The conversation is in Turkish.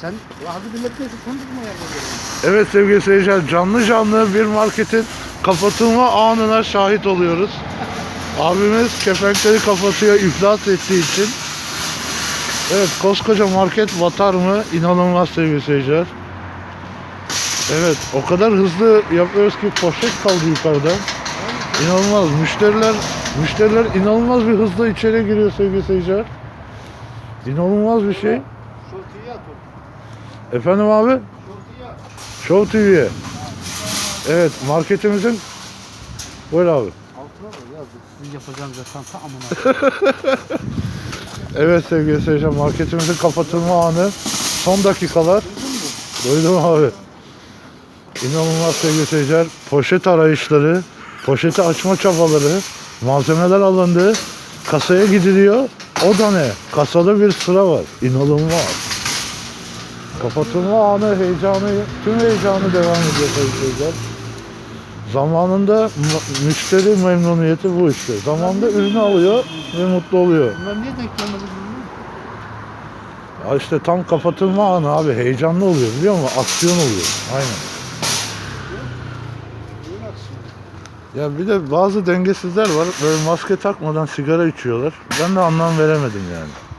Sen kondurma yapıyorsun. Evet sevgili seyirciler canlı canlı bir marketin kapatılma anına şahit oluyoruz. Abimiz kepenkleri kapatıyor iflas ettiği için. Evet koskoca market batar mı? İnanılmaz sevgili seyirciler. Evet o kadar hızlı yapıyoruz ki poşet kaldı yukarıda. İnanılmaz müşteriler müşteriler inanılmaz bir hızla içeri giriyor sevgili seyirciler. İnanılmaz bir şey. At o. Efendim abi? Show TV'ye. Evet marketimizin Buyur abi. Altına da yazdık. Sizin yapacağınız yatanta amına. Evet sevgili seyirciler marketimizin kapatılma anı son dakikalar. Duydum abi. İnanılmaz sevgili seyirciler. Poşet arayışları, poşeti açma çabaları, malzemeler alındı, kasaya gidiliyor. O da ne? Kasada bir sıra var. İnanılmaz. Kapatılma anı heyecanı, tüm heyecanı devam ediyor seyirciler. Zamanında müşteri memnuniyeti bu işte. Zamanında ürünü alıyor ve mutlu oluyor. Bunlar niye denk gelmedi. Ya işte tam kapatılma anı abi heyecanlı oluyor biliyor musun? Aksiyon oluyor. Aynen. Ya bir de bazı dengesizler var. Böyle maske takmadan sigara içiyorlar. Ben de anlam veremedim yani.